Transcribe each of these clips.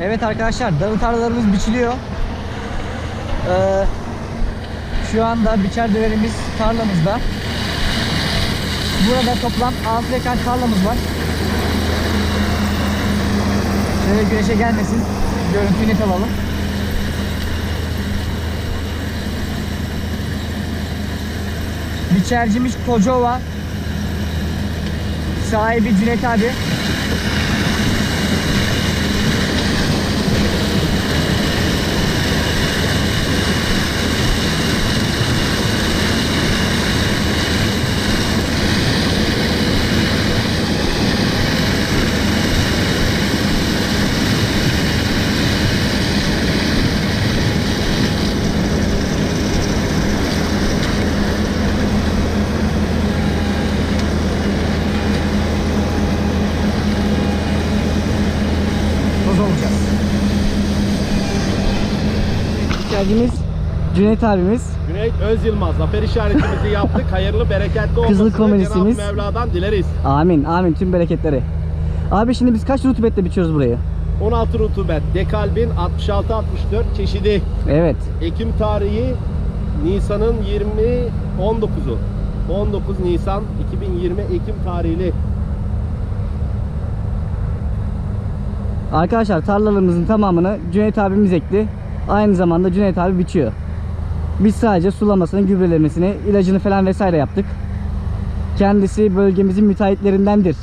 Evet arkadaşlar darı tarlalarımız biçiliyor. Ee, şu anda biçer döverimiz tarlamızda. Burada toplam 6 dekar tarlamız var. Şöyle güneşe gelmesin. Görüntüyü net alalım. Biçercimiz Kocova. Sahibi Cüneyt abi. Toz olacağız. Biçercimiz Cüneyt abimiz. Cüneyt Öz Yılmaz zafer işaretimizi yaptık. Hayırlı bereketli olmasını Kızıl komedisimiz. Cenab-ı Mevla'dan dileriz. Amin amin tüm bereketleri. Abi şimdi biz kaç rutubetle biçiyoruz burayı? 16 rutubet, dekalbin 66-64 çeşidi. Evet. Ekim tarihi Nisan'ın 20 19'u. 19 Nisan 2020 Ekim tarihli. Arkadaşlar tarlalarımızın tamamını Cüneyt abimiz ekti. Aynı zamanda Cüneyt abi biçiyor. Biz sadece sulamasını, gübrelemesini, ilacını falan vesaire yaptık. Kendisi bölgemizin müteahhitlerindendir.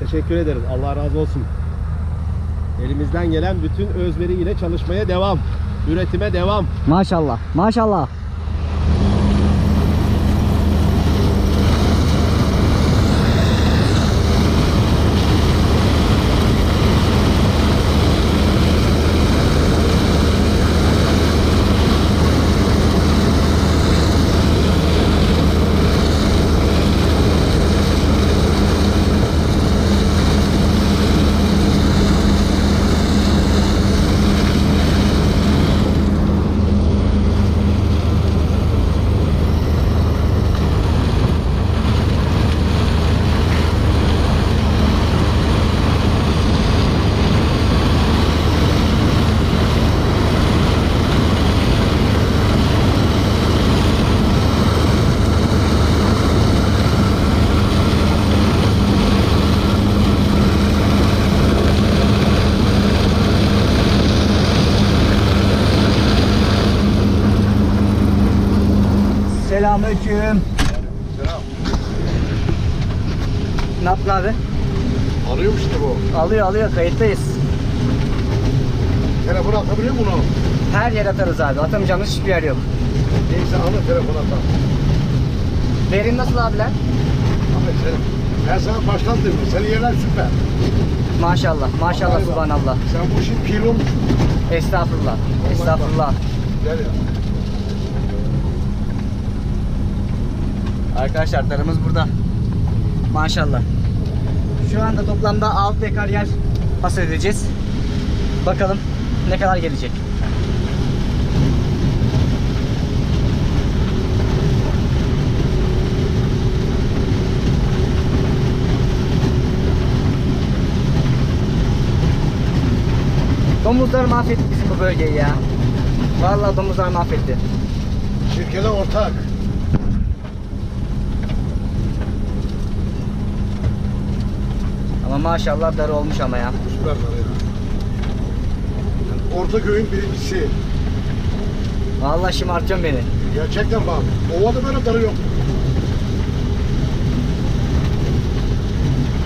Teşekkür ederiz. Allah razı olsun. Elimizden gelen bütün özveri ile çalışmaya devam. Üretime devam. Maşallah, maşallah. Selamünaleyküm. Ne yaptın abi? Arıyor işte bu. Alıyor alıyor kayıttayız. Telefon atabiliyor mu bunu? Her yere atarız abi. Atamayacağımız hiçbir yer yok. Neyse alın telefon atar. Verim nasıl abiler? Abi sen, ben sana baştan dedim. Senin yerler süper. Maşallah. Maşallah Vallahi bak, subhanallah. Sen bu işin piri olmuşsun. Estağfurullah. Estağfurullah. Gel ya. Arkadaşlar darımız burada. Maşallah. Şu anda toplamda 6 dekar yer hasat edeceğiz. Bakalım ne kadar gelecek. Domuzlar mahvetti bizim bu bölgeyi ya. Vallahi domuzlar mahvetti. Şirkete ortak. Ama maşallah darı olmuş ama ya. Süper var ya. Yani Ortaköy'ün birincisi. Vallahi şımartıyorsun beni. Gerçekten bak. Ovada böyle darı yok.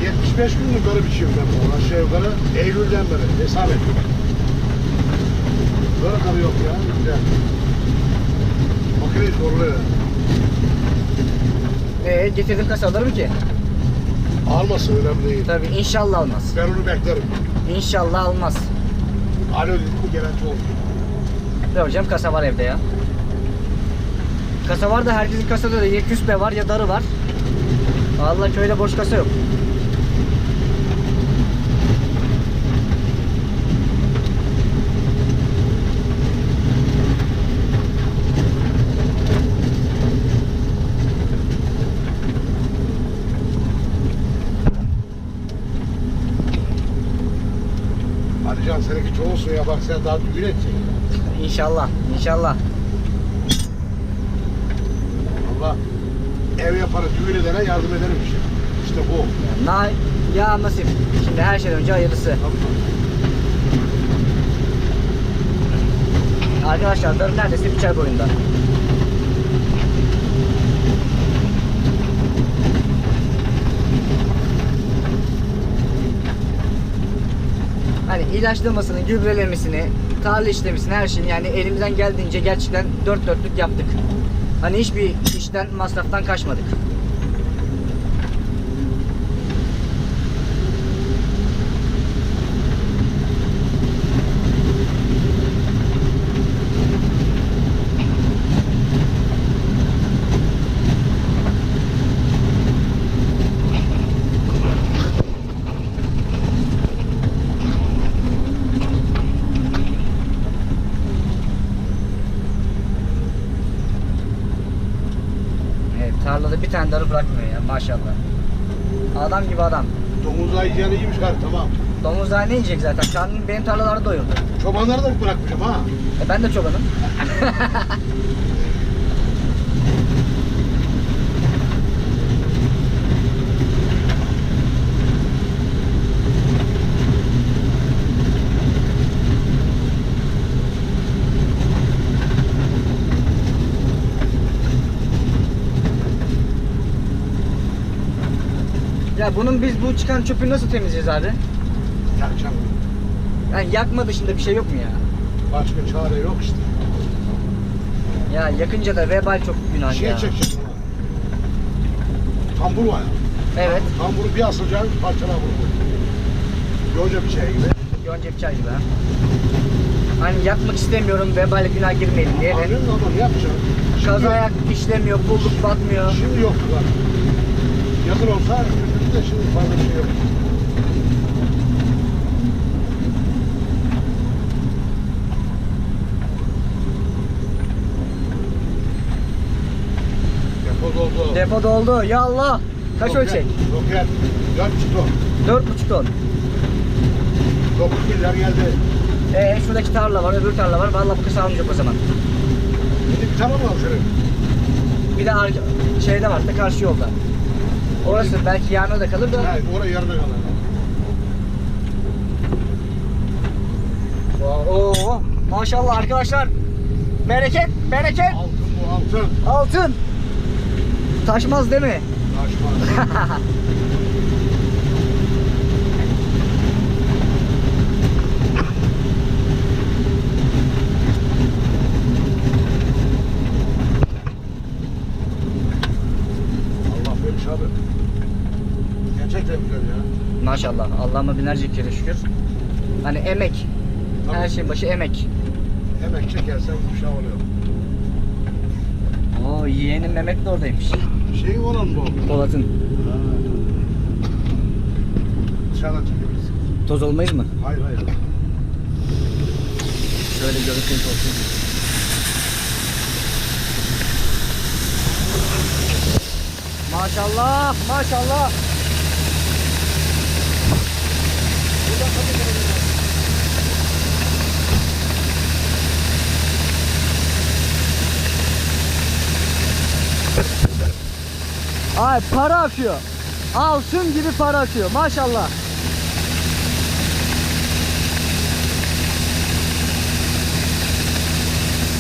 75 günlük darı biçiyorum ben bu aşağı yukarı. Eylül'den beri. Hesap et. Böyle darı yok ya. Güzel. Makineyi zorluyor. Ee, getirdim kasa alır mı ki? Alması önemli değil. Tabii inşallah almaz. Ben onu beklerim. İnşallah almaz. Alo dedim mi gelenci oldu. Ne hocam kasa var evde ya. Kasa var da herkesin kasada da ya küspe var ya darı var. Vallahi köyde boş kasa yok. Hadi canım. yapacaksın. Seninki çok olsun ya. Bak sen daha düğün edeceksin. İnşallah. İnşallah. Allah ev yaparı düğün edene yardım ederim işte. İşte bu. Na ya nasip. Şimdi her şeyden önce hayırlısı. Arkadaşlar darı neredeyse bir çay boyunda. İlaçlamasını, gübrelemesini, tarla işlemesini, her şeyini yani elimizden geldiğince gerçekten dört dörtlük yaptık. Hani hiçbir işten, masraftan kaçmadık. Evet, tarlada bir tane darı bırakmıyor ya maşallah. Adam gibi adam. Domuz yiyeceğini iyiymiş gari tamam. Domuzlar ne yiyecek zaten? Karnım benim tarlalarda doyurdu. Çobanları da bırakmışım ha. E ben de çobanım. ya bunun biz bu çıkan çöpü nasıl temizleyeceğiz abi? Yakacağım. Yani yakma dışında bir şey yok mu ya? Başka çare yok işte. Ya yakınca da vebal çok günah Şey ya. çekeceksin. Tambur var ya. Evet. Tamburu bir asacaksın parçalar bunu. Yonca bir şey gibi. Yonca çay gibi ha. Hani yakmak istemiyorum vebal günah girmeyelim diye. de Anlıyorsun ama ne yapacaksın? Şimdi, Kaza işlemiyor, pulluk batmıyor. şimdi yoktu bak. Yazın olsa de şimdi fazla şey yok. Depo doldu. Depo doldu. Ya Allah. Kaç Roket, ölçek? Roket. 4 ton. 4,5 ton. 9 milyar geldi. Ee şuradaki tarla var, öbür tarla var. Vallahi bu kız almayacak o zaman. Şimdi bir tamam mı senin? Bir de şeyde var da karşı yolda. Orası belki yarına da kalır da. Hayır, oraya yarıda kalır. Oo, maşallah arkadaşlar. Bereket, bereket. Altın bu altın. Altın. Taşmaz değil mi? Taşmaz. Allah vermiş abi. Gerçekten güzel ya. Maşallah. Allah'ıma binlerce kere şükür. Hani emek. Tabii. Her şeyin başı emek. Emek çekersen şey oluyor. Oo yeğenim Mehmet de oradaymış. Şey olan bu. Polat'ın. Dışarıdan çekebiliriz. Toz olmayız mı? Hayır hayır. Şöyle görüntü olsun. Maşallah, maşallah. Ay para akıyor. Altın gibi para akıyor. Maşallah.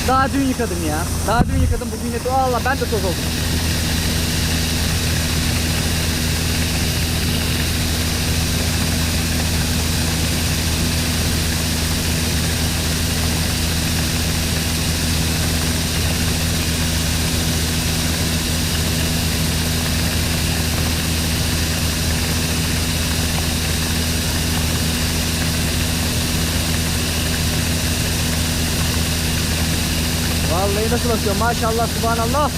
Daha dün yıkadım ya. Daha dün yıkadım bugün yıkadım. Allah ben de toz oldum. Nasıl bakıyor maşallah subhanallah.